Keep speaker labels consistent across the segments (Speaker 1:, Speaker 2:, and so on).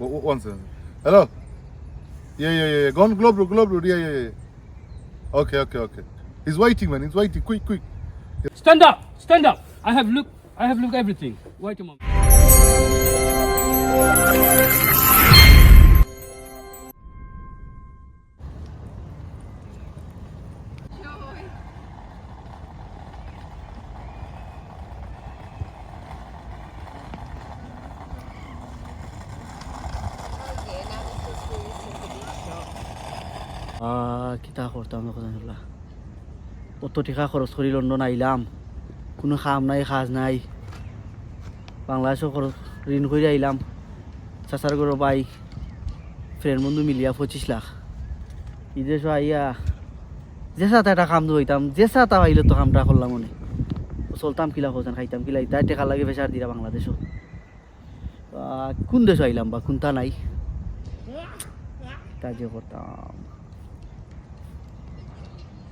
Speaker 1: One second. Hello? Yeah, yeah, yeah. Go on Globe Road. Yeah, yeah, yeah. Okay, okay, okay. He's waiting, man. He's waiting. Quick, quick.
Speaker 2: Stand up! Stand up! I have looked. I have looked everything. Wait a moment.
Speaker 3: কিতা করতাম না কত টাকা খরচ করি London আইলাম কোনো খাম নাই কাজ নাই। বাংলাদেশও খরচ ঋণ করে আইলাম চাচার গরো বাই ফ্রেন্ড বন্ধু মিলিয়া পঁচিশ লাখ। বিদেশ আইয়া যে সাথে একটা কাম হইতাম যে সাথে আইলে তো কামটা করলাম মনে। চলতাম কিলা হোসেন খাইতাম কিলা ইতা টেকা লাগে ফেসার দিরা বাংলাদেশও কোন দেশ আইলাম বা, কোনটা নাই? তা যে করতাম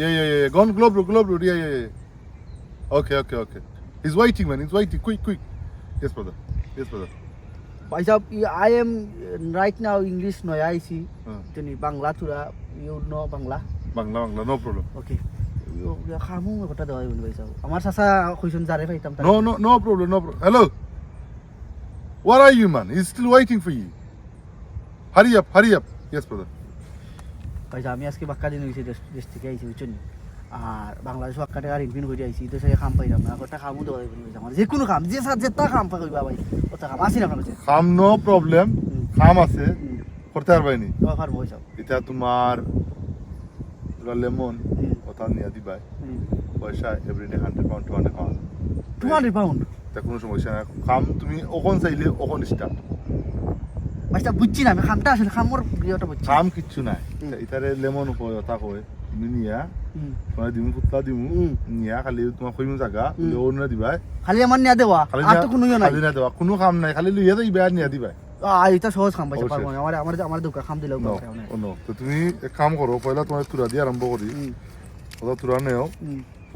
Speaker 1: Yeah, yeah, yeah. yeah. Go on Globe Road, Globe Road. Yeah, yeah, yeah. Okay, okay, okay. He's waiting, man. He's waiting. Quick, quick. Yes, brother. Yes, brother.
Speaker 3: ভাই সাহেব I am uh, right now English নয় আইছি
Speaker 1: Uh,
Speaker 3: তুমি বাংলা তুরা you know Bangla
Speaker 1: Bangla, Bangla. No problem.
Speaker 3: Okay খামু কথা দেওয়া বলি ভাই সাহেব আমার চাচা কইসন যারে পাইতাম তারে।
Speaker 1: No, no, no problem, no problem. Hello? Where are you, man? He's still waiting for you. Hurry up, hurry up. Yes, brother.
Speaker 3: সাহেব, আমি আজকে বাক্কা দিন হয়েছি দেশ থেকে আইছি বুঝছেন আর বাংলাদেশ বাক্কা টাকা ঋণ করে আইছি তো সে খাম পাইলাম না। একটা খামু দেওয়া আমার যে কোনো খাম যে সাথে যেটা খাম পাই কইবা ভাই ওটা খাম। আসি না আপনার
Speaker 1: খাম নো প্রবলেম খাম আছে করতে পারবাইনি
Speaker 3: দেওয়া পারব ভাই সাহেব
Speaker 1: এটা তোমার লেমন কথা নিয়ে দিবাই। পয়সা everyday hundred pound two hundred pound
Speaker 3: two hundred pound
Speaker 1: তা কোনো সমস্যা নাই। খাম তুমি ওখন চাইলে ওখন স্টার্ট
Speaker 3: ভাই বুঝছি না আমি খামটা আসলে খামর ইয়েটা বুঝছি
Speaker 1: খাম কিচ্ছু নাই। ইতারে লেমন কয় ওটা কয় নিয়া। তোমার দিমু ফুটলা দিমু নিয়া খালি তোমার কইমু
Speaker 3: হুম।
Speaker 1: লেও না দিবাই
Speaker 3: খালি আমার নিয়া দেওয়া আর তো কোনো নাই
Speaker 1: খালি না দেওয়া কোনো কাম নাই খালি লইয়া দিবা আর নিয়া দিবাই
Speaker 3: আহ, এটা সহজ খাম পাইছে। পারব। আমার আমার আমার দোকান খাম দিলেও।
Speaker 1: তো তুমি এক কাম করো পয়লা তোমার তুরা দিয়ে আরম্ভ করি ওটা তুরা নেও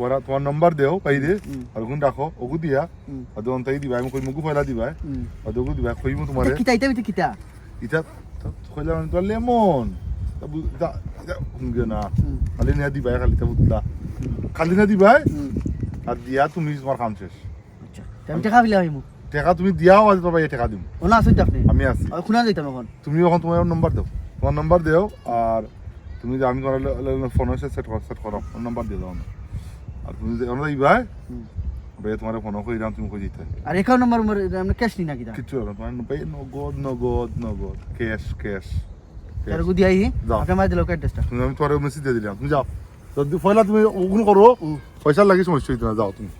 Speaker 1: তোমার তোমার নাম্বার দেও পাইরে
Speaker 3: হুম।
Speaker 1: আর রাখো ওগু দিয়া। আর দোন তাই দিবা আমি কই মুগু পয়লা দিবা। আর ওগু দিবা কইমু তোমারে
Speaker 3: কিতা এটা বিতে কিতা?
Speaker 1: ইটা কইলা তো লেমন দা দা না। খালি না দিবা খালি তা বুতলা। খালি না দিবা আর দিয়া তুমি তোমার কাম শেষ।
Speaker 3: আচ্ছা। টাকা বিলে হইমু
Speaker 1: টাকা তুমি দিয়াও আজ টাকা দিম।
Speaker 3: তো আপনি?
Speaker 1: আমি আছি।
Speaker 3: খুনা দিতাম এখন।
Speaker 1: তুমি এখন তোমার নাম্বার দাও। তোমার নাম্বার দেও আর তুমি আমি করালে ফোন সেট সেট করো ফোন নাম্বার দিয়ে দাও। আর তুমি আমরা ভাই তোমার ফোন তুমি কই দিতে
Speaker 3: আর একাউন্ট নাম্বার আমরা ক্যাশ নি না কিতা
Speaker 1: কিচ্ছু হবে না তোমার ভাই নগদ নগদ নগদ ক্যাশ ক্যাশ
Speaker 3: তার গুদি আই
Speaker 1: যাও।
Speaker 3: আপনি মার দিলো অ্যাড্রেসটা
Speaker 1: তুমি আমি তোমার মেসেজ দিয়ে দিলাম তুমি যাও। যদি তুমি ওগুন করো পয়সা লাগে সমস্যা হইতে না যাও তুমি।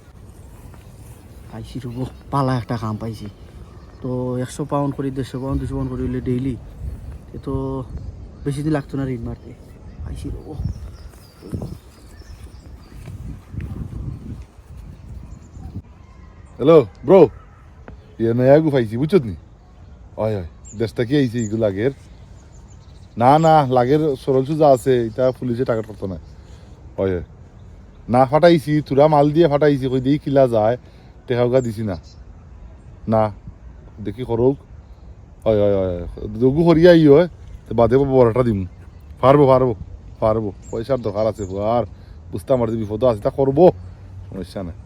Speaker 3: পাইছি রুব পালা একটা কাম পাইছি। তো একশো পাউন্ড করি দেড়শো পাউন্ড দুশো পাউন্ড করি ডেইলি এ তো বেশি দিন লাগতো না ঋণ মারতে। পাইছি রুব
Speaker 1: হ্যালো ব্রো ইয়ে নয়া গু পাইছি বুঝছ নি? হয় হয়। দেশটা কি আইছে এগুলো লাগের না না, লাগের সরল সুজা আছে, এটা পুলিশে টাকা করতো না। হয় হয়। না ফাটাইছি, তুরা মাল দিয়ে ফাটাইছি, কই দিয়ে কিলা যায় টেকাউকা দিছি না। না, দেখি করুক হয় হয় হয় দগু হরিয়া ই হয়। বাদে বড়টা দিম। পারব পারব পারব পয়সার দরকার আছে আর বুঝতে আমার বিপদ আছে, তা করব সমস্যা নাই।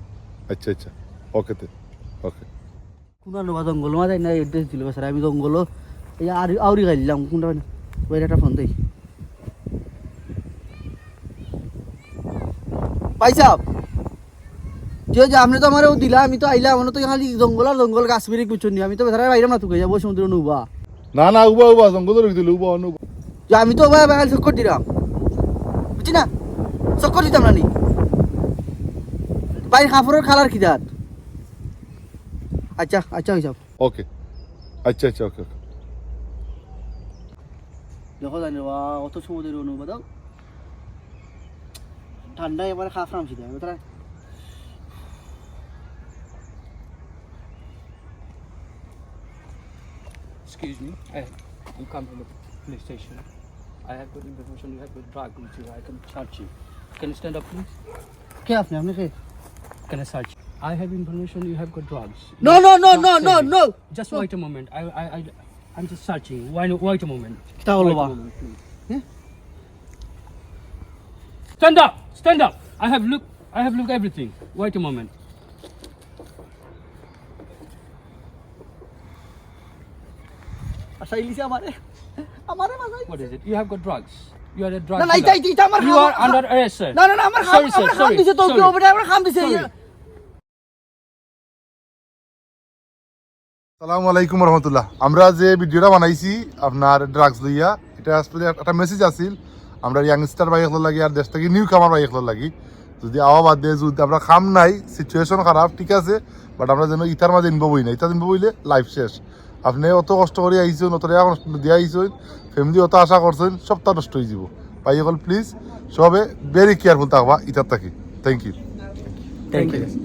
Speaker 1: আচ্ছা আচ্ছা। ওকে তে ওকে
Speaker 3: কোন লোক জঙ্গল? মাঝে না এড্রেস দিল স্যার আমি জঙ্গল এই আর আউরি গাইলাম কোনটা ওই একটা ফোন দেই। পাইছা? যে যে আপনি তো আমারও দিলা আমি তো আইলাম আমার তো খালি জঙ্গল আর জঙ্গল গাছ বিরিক বুঝছেন আমি তো বেচারা বাইরে না তুকে যাব সমুদ্র নুবা।
Speaker 1: না না উবা উবা জঙ্গল রেখে দিল উবা অনুবা
Speaker 3: যে আমি তো ভাই খালি চক্কর দিলাম। বুঝছি না চক্কর দিতাম না নি ভাই কাপড়ের কালার কি আচ্ছা আচ্ছা হয়ে যাও
Speaker 1: ওকে আচ্ছা আচ্ছা ওকে ওকে
Speaker 3: দেখো জানি বা অত সমুদ্রের অনুবাদ ঠান্ডায় এবারে খাফ নামছি দেয় তারা
Speaker 2: Excuse me. I, I'm come from the police station. I have got information you have got drug with you. I can charge you. Can you stand up, please?
Speaker 3: কে আপনি আপনি কে
Speaker 2: Can I search? I have information you have got drugs.
Speaker 3: No no no no
Speaker 2: Not
Speaker 3: no
Speaker 2: saving.
Speaker 3: No
Speaker 2: Just wait a moment. I, I, I, I'm just searching. Why, no- wait a moment.
Speaker 3: কিতা হলো
Speaker 2: Wait
Speaker 3: বা
Speaker 2: a moment, please.
Speaker 3: Yeah?
Speaker 2: Stand up! Stand up! I have looked. I have looked everything. Wait a moment.
Speaker 3: আচ্ছা ইলিশে আমারে আমারে মাঝাই
Speaker 2: What is it? You have got drugs. You are a drug
Speaker 3: না না
Speaker 2: dealer.
Speaker 3: এটা এটা আমার
Speaker 2: You
Speaker 3: খাম-
Speaker 2: are under arrest, sir.
Speaker 3: না না না আমার খাম
Speaker 2: Sorry, sir,
Speaker 3: আমার খাম
Speaker 2: sorry,
Speaker 3: দিছে তো কি
Speaker 2: sorry.
Speaker 3: হবে আমার খাম দিছে
Speaker 2: Sorry.
Speaker 1: সালামু আলাইকুম রহমতুল্লাহ। আমরা যে ভিডিওটা বানাইছি আপনার ড্রাগস লইয়া, এটা আসলে একটা মেসেজ আছিল। আমরা ইয়াংস্টার বাইক লাগি আর দেশ থেকে নিউ কামার বাইক লাগি। যদি আওয়া বাদ দিয়ে যদি আমরা খাম নাই সিচুয়েশন খারাপ, ঠিক আছে বাট আমরা যেন ইতার মাঝে ইনভলভ হই না। ইতার ইনভলভ হইলে লাইফ শেষ। আপনি অত কষ্ট করে আইছেন, অত টাকা দিয়ে আইছেন ফ্যামিলি অত আশা করছেন, সবটা নষ্ট হয়ে যাব। পাই হল প্লিজ সবে ভেরি কেয়ারফুল থাকবা ইতার থাকি। Thank you
Speaker 3: thank you